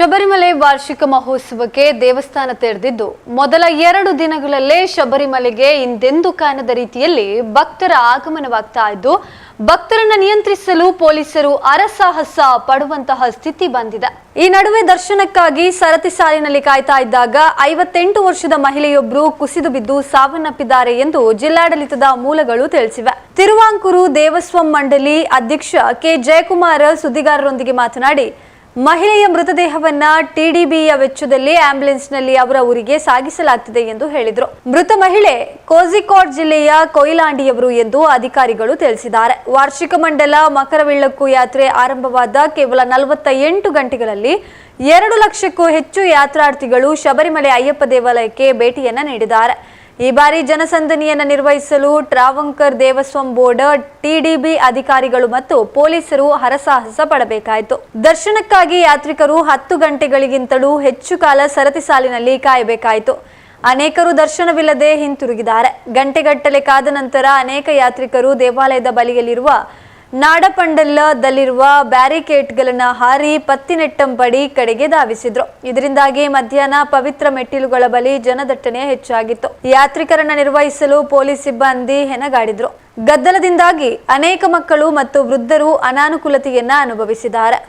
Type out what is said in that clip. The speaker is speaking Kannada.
ಶಬರಿಮಲೆ ವಾರ್ಷಿಕ ಮಹೋತ್ಸವಕ್ಕೆ ದೇವಸ್ಥಾನ ತೆರೆದಿದ್ದು, ಮೊದಲ ಎರಡು ದಿನಗಳಲ್ಲೇ ಶಬರಿಮಲೆಗೆ ಇಂದೆಂದು ಕಾಣದ ರೀತಿಯಲ್ಲಿ ಭಕ್ತರ ಆಗಮನವಾಗ್ತಾ ಇದ್ದು, ಭಕ್ತರನ್ನ ನಿಯಂತ್ರಿಸಲು ಪೊಲೀಸರು ಅರಸಾಹಸ ಪಡುವಂತಹ ಸ್ಥಿತಿ ಬಂದಿದೆ. ಈ ನಡುವೆ ದರ್ಶನಕ್ಕಾಗಿ ಸರತಿ ಸಾಲಿನಲ್ಲಿ ಕಾಯ್ತಾ ಇದ್ದಾಗ ಐವತ್ತೆಂಟು ವರ್ಷದ ಮಹಿಳೆಯೊಬ್ಬರು ಕುಸಿದು ಬಿದ್ದು ಸಾವನ್ನಪ್ಪಿದ್ದಾರೆ ಎಂದು ಜಿಲ್ಲಾಡಳಿತದ ಮೂಲಗಳು ತಿಳಿಸಿವೆ. ತಿರುವಾಂಕೂರು ದೇವಸ್ವಂ ಮಂಡಳಿ ಅಧ್ಯಕ್ಷ ಕೆ. ಜಯಕುಮಾರ್ ಸುದ್ದಿಗಾರರೊಂದಿಗೆ ಮಾತನಾಡಿ ಮಹಿಳೆಯ ಮೃತದೇಹವನ್ನ ಟಿಡಿಬಿಯ ವೆಚ್ಚದಲ್ಲಿ ಆಂಬ್ಯುಲೆನ್ಸ್ನಲ್ಲಿ ಅವರ ಊರಿಗೆ ಸಾಗಿಸಲಾಗ್ತಿದೆ ಎಂದು ಹೇಳಿದರು. ಮೃತ ಮಹಿಳೆ ಕೋಝಿಕೋಡ್ ಜಿಲ್ಲೆಯ ಕೊಯ್ಲಾಂಡಿಯವರು ಎಂದು ಅಧಿಕಾರಿಗಳು ತಿಳಿಸಿದ್ದಾರೆ. ವಾರ್ಷಿಕ ಮಂಡಲ ಮಕರವಿಳ್ಳಕ್ಕು ಯಾತ್ರೆ ಆರಂಭವಾದ ಕೇವಲ ನಲವತ್ತ ಎಂಟು ಗಂಟೆಗಳಲ್ಲಿ ಎರಡು ಲಕ್ಷಕ್ಕೂ ಹೆಚ್ಚು ಯಾತ್ರಾರ್ಥಿಗಳು ಶಬರಿಮಲೆ ಅಯ್ಯಪ್ಪ ದೇವಾಲಯಕ್ಕೆ ಭೇಟಿಯನ್ನ ನೀಡಿದ್ದಾರೆ. ಈ ಬಾರಿ ಜನಸಂದಣಿಯನ್ನು ನಿರ್ವಹಿಸಲು ಟ್ರಾವಂಕರ್ ದೇವಸ್ವಂ ಬೋರ್ಡ್ ಟಿಡಿಬಿ ಅಧಿಕಾರಿಗಳು ಮತ್ತು ಪೊಲೀಸರು ಹರಸಾಹಸ ಪಡಬೇಕಾಯಿತು. ದರ್ಶನಕ್ಕಾಗಿ ಯಾತ್ರಿಕರು ಹತ್ತು ಗಂಟೆಗಳಿಗಿಂತಲೂ ಹೆಚ್ಚು ಕಾಲ ಸರತಿ ಸಾಲಿನಲ್ಲಿ ಕಾಯಬೇಕಾಯಿತು. ಅನೇಕರು ದರ್ಶನವಿಲ್ಲದೆ ಹಿಂತಿರುಗಿದ್ದಾರೆ. ಗಂಟೆಗಟ್ಟಲೆ ಕಾದ ನಂತರ ಅನೇಕ ಯಾತ್ರಿಕರು ದೇವಾಲಯದ ಬಳಿಯಲ್ಲಿರುವ ನಾಡಪಂಡಲದಲ್ಲಿರುವ ಬ್ಯಾರಿಕೇಡ್ಗಳನ್ನು ಹಾರಿ ಪತ್ತಿನೆಟ್ಟಂಪಡಿ ಕಡೆಗೆ ಧಾವಿಸಿದ್ರು. ಇದರಿಂದಾಗಿ ಮಧ್ಯಾಹ್ನ ಪವಿತ್ರ ಮೆಟ್ಟಿಲುಗಳ ಬಳಿ ಜನದಟ್ಟಣೆ ಹೆಚ್ಚಾಗಿತ್ತು. ಯಾತ್ರಿಕರನ್ನ ನಿರ್ವಹಿಸಲು ಪೊಲೀಸ್ ಸಿಬ್ಬಂದಿ ಹೆಣಗಾಡಿದ್ರು. ಗದ್ದಲದಿಂದಾಗಿ ಅನೇಕ ಮಕ್ಕಳು ಮತ್ತು ವೃದ್ಧರು ಅನಾನುಕೂಲತೆಯನ್ನ ಅನುಭವಿಸಿದ್ದಾರೆ.